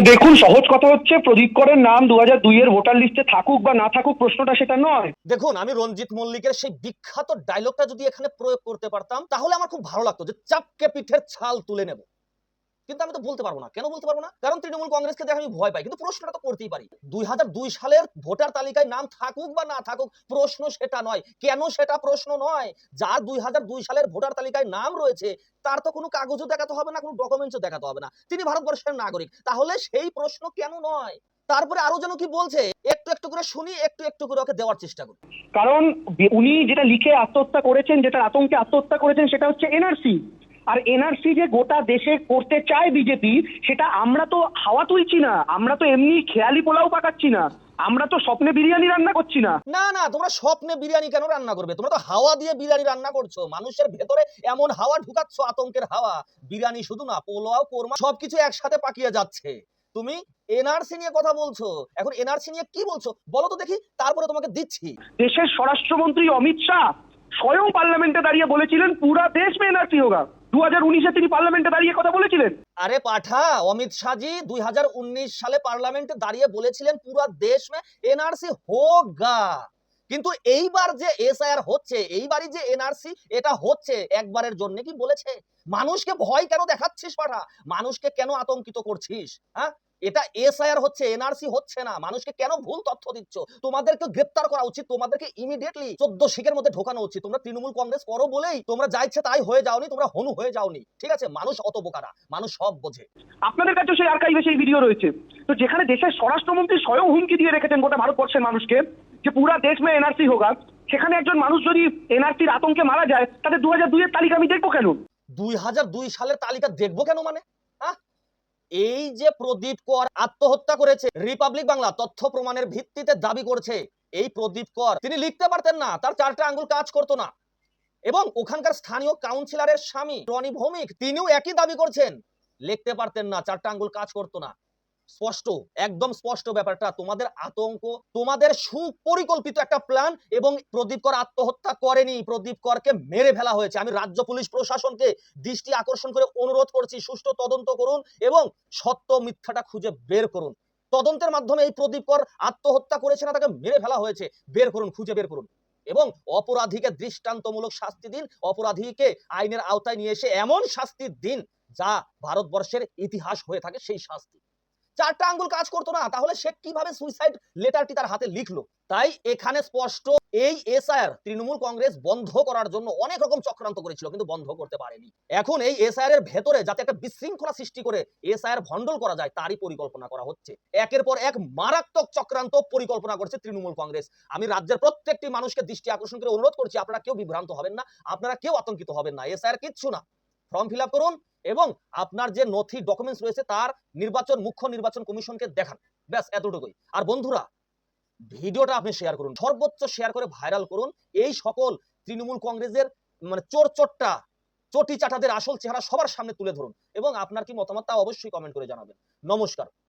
দেখুন, সহজ কথা হচ্ছে, প্রদীপ করের নাম দু হাজার দুইয়ের ভোটার লিস্টে থাকুক বা না থাকুক, প্রশ্নটা সেটা নয়। দেখুন, আমি রঞ্জিত মল্লিকের সেই বিখ্যাত ডায়লগটা যদি এখানে প্রয়োগ করতে পারতাম, তাহলে আমার খুব ভালো লাগতো যে চাপকে পিঠের ছাল তুলে নেব। কিন্তু আমি তো বলতে পারব না। কেন বলতে পারব না? কারণ তৃণমূল কংগ্রেসকে দেখে আমি ভয় পাই, কিন্তু প্রশ্নটা তো করতেই পারি। দুই সালের ভোটার তালিকায় নাম থাকুক বা না থাকুক, প্রশ্ন সেটা নয়। কেন সেটা প্রশ্ন নয়? যার দুই সালের ভোটার তালিকায় নাম রয়েছে, তার তো কোনো কাগজও দেখাতে হবে না, কোনো ডকুমেন্টসও দেখাতে হবে না। তিনি ভারতবর্ষের নাগরিক, তাহলে সেই প্রশ্ন কেন নয়? তারপরে আরও যেন কি বলছে, একটু একটু করে শুনি, একটু একটু করে ওকে দেওয়ার চেষ্টা করি। কারণ উনি যেটা লিখে আত্মহত্যা করেছেন যেটা আতঙ্কে আত্মহত্যা করেছেন, সেটা হচ্ছে এনআরসি। আর এনআরসি যে গোটা দেশে করতে চায় বিজেপি সেটা আমরা তো হাওয়া তুলছি না। আমরা তো এমনি খেয়ালি পোলাও পাকাচ্ছি না। আমরা তো স্বপ্নে বিরিয়ানি রান্না করছি না। না না তোমরা স্বপ্নে বিরিয়ানি কেন রান্না করবে? তোমরা তো হাওয়া দিয়ে বিরিয়ানি রান্না করছ। মানুষের ভেতরে এমন হাওয়া ঢুকাচ্ছ আতঙ্কের হাওয়া। বিরিয়ানি শুধু না পোলাও কোরমা সবকিছু একসাথে পাকিয়ে যাচ্ছে। তুমি এনআরসি নিয়ে কথা বলছো। এখন এনআরসি নিয়ে কি বলছো? বলো তো দেখি তারপরে তোমাকে দিচ্ছি। দেশের স্বরাষ্ট্রমন্ত্রী অমিত শাহ স্বয়ং পার্লামেন্টে দাঁড়িয়ে বলেছিলেন পুরা দেশ মে এনআরসি হোগা। হাজার উনিশে তিনি পার্লামেন্টে দাঁড়িয়ে কথা বলেছিলেন। আরে পাঠা, অমিত শাহজি দুই সালে পার্লামেন্টে দাঁড়িয়ে বলেছিলেন পুরো দেশ মে এনআরসি হোগা। কিন্তু এইবার যে এসআইআর হচ্ছে, এইবারই যে এনআরসি এটা হচ্ছে একবারের জন্য কি বলেছে? মানুষকে ভয় কেন দেখাচ্ছিস পাঠা? মানুষকে কেন আতঙ্কিত করছিস হ্যাঁ? এটা এসআইআর হচ্ছে এনআরসি হচ্ছে না। মানুষকে কেন ভুল তথ্য দিচ্ছ? তোমাদেরকে গ্রেপ্তার করা উচিত তোমাদেরকে ইমিডিয়েটলি চোদ্দ শিখের মধ্যে ঢোকানো উচিত। তোমরা তৃণমূল কংগ্রেস করো বলেই তোমরা যা ইচ্ছে তাই হয়ে যাওনি তোমরা হনু হয়ে যাওনি। ঠিক আছে? মানুষ অত বোকারা মানুষ সব বোঝে। আপনাদের কাছে সেই আর্কাইভে সেই ভিডিও রয়েছে। তো যেখানে দেশের স্বরাষ্ট্রমন্ত্রী স্বয়ং হুমকি দিয়ে রেখেছেন গোটা ভারতবর্ষের মানুষকে যে পুরা দেশ মে এনআরসি হোগা সেখানে একজন মানুষ যদি এনআরসির আতঙ্কে মারা যায় তাদের দু হাজার দুইয়ের তালিকা আমি দেখব কেন? দুই হাজার দুই সালের তালিকা দেখব কেন মানে? এই যে প্রদীপ কর আত্মহত্যা করেছে রিপাবলিক বাংলা তথ্য প্রমাণের ভিত্তিতে দাবি করছে, এই প্রদীপ কর তিনি লিখতে পারতেন না, তার চারটা আঙ্গুল কাজ করতো না। এবং ওখানকার স্থানীয় কাউন্সিলরের স্বামী, টনি ভৌমিক, তিনিও একই দাবি করছেন, লিখতে পারতেন না, চারটা আঙ্গুল কাজ করতো না। স্পষ্ট, একদম স্পষ্ট ব্যাপারটা। তোমাদের আতঙ্ক, তোমাদের সুপরিকল্পিত একটা প্ল্যান এবং প্রদীপ কর আত্মহত্যা করেনি। প্রদীপ করকে মেরে ফেলা হয়েছে। আমি রাজ্য পুলিশ প্রশাসনকে দৃষ্টি আকর্ষণ করে অনুরোধ করছি, সুষ্ঠু তদন্ত করুন এবং সত্য মিথ্যাটা খুঁজে বের করুন। তদন্তের মাধ্যমে এই প্রদীপ কর আত্মহত্যা করেছে না, তাকে মেরে ফেলা হয়েছে। বের করুন, খুঁজে বের করুন। এবং অপরাধীকে দৃষ্টান্তমূলক শাস্তি দিন। অপরাধীকে আইনের আওতায় নিয়ে এসে এমন শাস্তি দিন যা ভারতবর্ষের ইতিহাস হয়ে থাকে সেই শাস্তি। চারটা আঙ্গুল কাজ করতো না, তাহলে সে কীভাবে সুইসাইড লেটারটি তার হাতে লিখলো? তাই এখানে স্পষ্ট, এই এসআইআর তৃণমূল কংগ্রেস বন্ধ করার জন্য অনেক রকম চক্রান্ত করেছিল, কিন্তু বন্ধ করতে পারেনি। এখন এই এসআইআর এর ভেতরে যাতে একটা বিশৃঙ্খলা সৃষ্টি করে এসআইআর ভণ্ডল করা যায়, তারই পরিকল্পনা করা হচ্ছে। একের পর এক মারাত্মক চক্রান্ত পরিকল্পনা করছে তৃণমূল কংগ্রেস। আমি রাজ্যের প্রত্যেকটি মানুষকে দৃষ্টি আকর্ষণ করে অনুরোধ করছি, আপনারা কেউ বিভ্রান্ত হবেন না, আপনারা কেউ আতঙ্কিত হবেন না এসআইআর কিচ্ছু না। ফর্ম ফিল করুন এবং আপনার যে নথি ডকুমেন্টস রয়েছে, তার নির্বাচন, মুখ্য নির্বাচন কমিশনকে দেখান। ব্যাস, এতটুকুই। আর বন্ধুরা, ভিডিওটা আপনি শেয়ার করুন। সর্বোচ্চ শেয়ার করে ভাইরাল করুন। এই সকল তৃণমূল কংগ্রেসের মানে চোর চোরটা, চটি চাটাদের আসল চেহারা সবার সামনে তুলে ধরুন। এবং আপনার কি মতামত তা অবশ্যই কমেন্ট করে জানাবেন। নমস্কার।